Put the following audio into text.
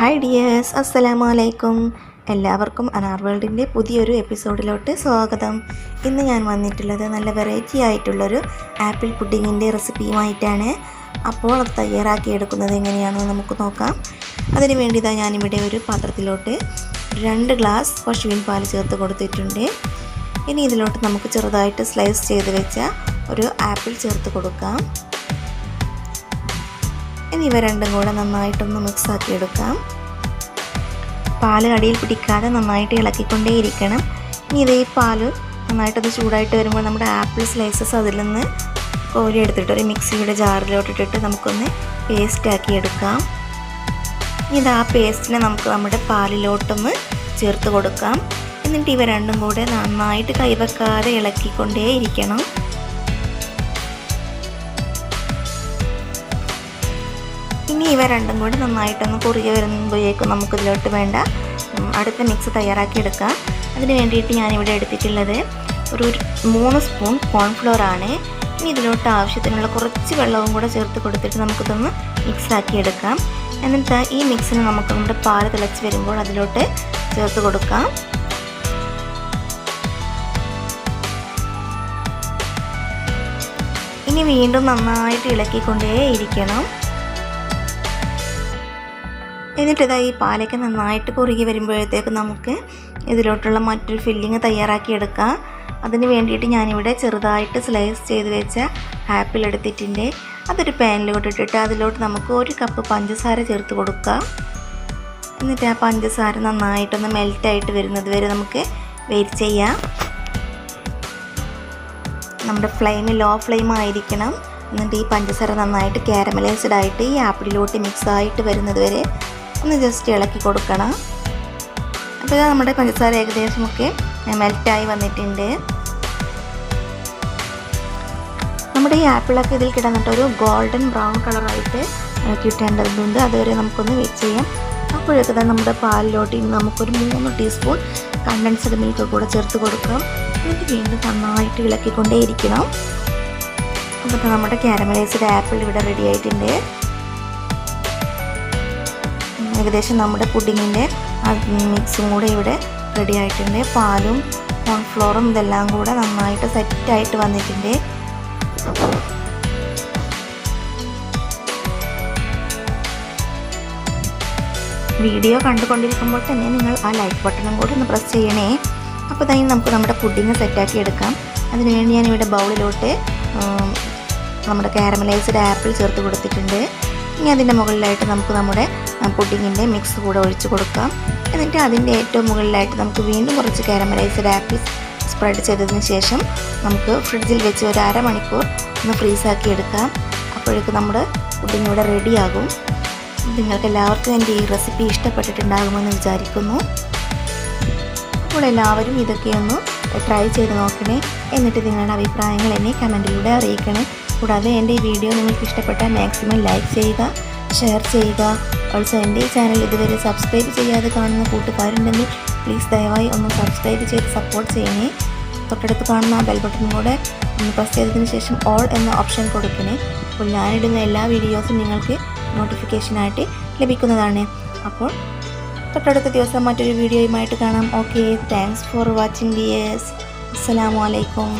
Hi dears അസ്സലാമു അലൈക്കും എല്ലാവർക്കും അനാർ വേൾഡിന്റെ പുതിയൊരു എപ്പിസോഡിലോട്ട് സ്വാഗതം. ഇന്ന് ഞാൻ വന്നിട്ടുള്ളത് നല്ല വെറൈറ്റി ആയിട്ടുള്ളൊരു ആപ്പിൾ പുഡിങ്ങിന്റെ റെസിപ്പിയുമായിട്ടാണ്. അപ്പോൾ അത് തയ്യാറാക്കിയെടുക്കുന്നത് എങ്ങനെയാണെന്ന് നമുക്ക് നോക്കാം. അതിന് വേണ്ടി ഞാനിവിടെ ഒരു പാത്രത്തിലോട്ട് രണ്ട് ഗ്ലാസ് പശുവിൻ പാൽ ചേർത്ത് കൊടുത്തിട്ടുണ്ട്. ഇനി ഇതിലോട്ട് നമുക്ക് ചെറുതായിട്ട് സ്ലൈസ് ചെയ്ത് വെച്ച ഒരു ആപ്പിൾ ചേർത്ത് കൊടുക്കാം. ഇനി ഇവ രണ്ടും കൂടെ നന്നായിട്ടൊന്ന് മിക്സ് ആക്കി എടുക്കാം. പാൽ അടിയിൽ പിടിക്കാതെ നന്നായിട്ട് ഇളക്കിക്കൊണ്ടേയിരിക്കണം. ഇനി ഇതേ പാൽ നന്നായിട്ടത് ചൂടായിട്ട് വരുമ്പോൾ നമ്മുടെ ആപ്പിൾ സ്ലൈസസ് അതിൽ നിന്ന് കോരി എടുത്തിട്ട് ഒരു മിക്സിയുടെ ജാറിലോട്ട് ഇട്ടിട്ട് നമുക്കൊന്ന് പേസ്റ്റ് ആക്കി എടുക്കാം. ഇത് ആ പേസ്റ്റിനെ നമുക്ക് നമ്മുടെ പാലിലോട്ടൊന്ന് ചേർത്ത് കൊടുക്കാം. എന്നിട്ട് ഇവ രണ്ടും കൂടെ നന്നായിട്ട് കൈവെക്കാതെ ഇളക്കിക്കൊണ്ടേയിരിക്കണം. ഇനി ഇവ രണ്ടും കൂടി നന്നായിട്ടൊന്ന് കുറുകി വരുമ്പോഴേക്കും നമുക്കിതിലോട്ട് വേണ്ട അടുത്ത മിക്സ് തയ്യാറാക്കി എടുക്കാം. അതിന് വേണ്ടിയിട്ട് ഞാനിവിടെ എടുത്തിട്ടുള്ളത് ഒരു മൂന്ന് സ്പൂൺ കോൺഫ്ലോർ ആണ്. ഇനി ഇതിലോട്ട് ആവശ്യത്തിനുള്ള കുറച്ച് വെള്ളവും കൂടെ ചേർത്ത് കൊടുത്തിട്ട് നമുക്കിതൊന്ന് മിക്സ് ആക്കി എടുക്കാം. എന്നിട്ട് ഈ മിക്സിന് നമുക്ക് നമ്മുടെ പാൽ തിളച്ച് വരുമ്പോൾ അതിലോട്ട് ചേർത്ത് കൊടുക്കാം. ഇനി വീണ്ടും നന്നായിട്ട് ഇളക്കിക്കൊണ്ടേ ഇരിക്കണം. എന്നിട്ട് ഇതാ ഈ പാലൊക്കെ നന്നായിട്ട് കുറുകി വരുമ്പോഴത്തേക്ക് നമുക്ക് ഇതിലോട്ടുള്ള മറ്റൊരു ഫില്ലിങ് തയ്യാറാക്കി എടുക്കാം. അതിന് വേണ്ടിയിട്ട് ഞാനിവിടെ ചെറുതായിട്ട് സ്ലൈസ് ചെയ്ത് വെച്ച ആപ്പിൾ എടുത്തിട്ടുണ്ട്. അതൊരു പാനിലോട്ട് ഇട്ടിട്ട് അതിലോട്ട് നമുക്ക് ഒരു കപ്പ് പഞ്ചസാര ചേർത്ത് കൊടുക്കാം. എന്നിട്ട് ആ പഞ്ചസാര നന്നായിട്ടൊന്ന് മെൽറ്റായിട്ട് വരുന്നത് വരെ നമുക്ക് വെയിറ്റ് ചെയ്യാം. നമ്മുടെ ഫ്ലെയിം ലോ ഫ്ലെയിം ആയിരിക്കണം. എന്നിട്ട് ഈ പഞ്ചസാര നന്നായിട്ട് കാരമലൈസ്ഡ് ആയിട്ട് ഈ ആപ്പിളിലോട്ട് മിക്സ് ആയിട്ട് വരുന്നത് വരെ ഒന്ന് ജസ്റ്റ് ഇളക്കി കൊടുക്കണം. അപ്പോൾ നമ്മുടെ പഞ്ചസാര ഏകദേശമൊക്കെ മെൽറ്റായി വന്നിട്ടുണ്ട്. നമ്മുടെ ഈ ആപ്പിളൊക്കെ ഇതിൽ കിടന്നിട്ട് ഒരു ഗോൾഡൻ ബ്രൗൺ കളറായിട്ട് കിട്ടേണ്ടതുണ്ട് അതുവരെ നമുക്കൊന്ന് വെയിറ്റ് ചെയ്യാം. അപ്പോഴൊക്കെ തന്നെ നമ്മുടെ പാലിലോട്ട് ഇനി നമുക്കൊരു മൂന്ന് ടീസ്പൂൺ കണ്ടൻസ്ഡ് മിൽക്ക് കൂടെ ചേർത്ത് കൊടുക്കാം. എന്നിട്ട് വീണ്ടും നന്നായിട്ട് ഇളക്കിക്കൊണ്ടേയിരിക്കണം. അപ്പോൾ നമ്മുടെ കാരമലൈസ്ഡ് ആപ്പിൾ ഇവിടെ റെഡി ആയിട്ടുണ്ട്. ഏകദേശം നമ്മുടെ പുഡിങ്ങിന്റെ മിക്സും കൂടെ ഇവിടെ റെഡി ആയിട്ടുണ്ട്. പാലും കോൺഫ്ലോറും ഇതെല്ലാം കൂടെ നന്നായിട്ട് സെറ്റായിട്ട് വന്നിട്ടുണ്ട്. വീഡിയോ കണ്ടുകൊണ്ടിരിക്കുമ്പോൾ തന്നെ നിങ്ങൾ ആ ലൈക്ക് ബട്ടണും കൂടി ഒന്ന് പ്രസ് ചെയ്യണേ. അപ്പോൾ തന്നെ നമുക്ക് നമ്മുടെ പുഡിങ് സെറ്റാക്കി എടുക്കാം. അതിനുവേണ്ടി ഞാനിവിടെ ബൗളിലോട്ട് നമ്മുടെ കാരമലൈസ്ഡ് ആപ്പിൾ ചേർത്ത് കൊടുത്തിട്ടുണ്ട്. ഇനി അതിന്റെ മുകളിലായിട്ട് നമുക്ക് നമ്മുടെ പുഡിങ്ങിന്റെ മിക്സ് കൂടെ ഒഴിച്ച് കൊടുക്കാം. എന്നിട്ട് അതിന്റെ ഏറ്റവും മുകളിലായിട്ട് നമുക്ക് വീണ്ടും കുറച്ച് കാരമലൈസ്ഡ് ആപ്പിൾസ് സ്പ്രെഡ് ചെയ്തതിന് ശേഷം നമുക്ക് ഫ്രിഡ്ജിൽ വെച്ച് ഒരു അരമണിക്കൂർ ഒന്ന് ഫ്രീസാക്കി എടുക്കാം. അപ്പോഴേക്കും നമ്മുടെ പുഡിങ് ഇവിടെ റെഡിയാകും നിങ്ങൾക്ക് എല്ലാവർക്കും എന്റെ ഈ റെസിപ്പി ഇഷ്ടപ്പെട്ടിട്ടുണ്ടാകുമെന്ന് വിചാരിക്കുന്നു. അപ്പോൾ എല്ലാവരും ഇതൊക്കെ ഒന്ന് ട്രൈ ചെയ്ത് നോക്കണേ. എന്നിട്ട് നിങ്ങളുടെ അഭിപ്രായങ്ങൾ എന്നെ കമന്റിലൂടെ അറിയിക്കണേ. കൂടാതെ എന്റെ ഈ വീഡിയോ നിങ്ങൾക്ക് ഇഷ്ടപ്പെട്ടാൽ മാക്സിമം ലൈക്ക് ചെയ്യുക ഷെയർ ചെയ്യുക. ഓൾസോ എന്റെ ഈ ചാനൽ ഇതുവരെ സബ്സ്ക്രൈബ് ചെയ്യാതെ കാണുന്ന കൂട്ടുകാരുണ്ടെങ്കിൽ പ്ലീസ് ദയവായി ഒന്ന് സബ്സ്ക്രൈബ് ചെയ്ത് സപ്പോർട്ട് ചെയ്യണേ. തൊട്ടടുത്ത് കാണുന്ന ആ ബെൽ ബട്ടൺ ഒന്ന് പ്രസ് ചെയ്തതിന് ശേഷം ഓൾ എന്ന ഓപ്ഷൻ കൊടുക്കണേ. അപ്പോൾ ഞാനിടുന്ന എല്ലാ വീഡിയോസും നിങ്ങൾക്ക് നോട്ടിഫിക്കേഷനായിട്ട് ലഭിക്കുന്നതാണ്. അപ്പോൾ തൊട്ടടുത്ത ദിവസം മറ്റൊരു വീഡിയോയുമായിട്ട് കാണാം. Okay thanks for watching dears അസ്സാം വലൈക്കും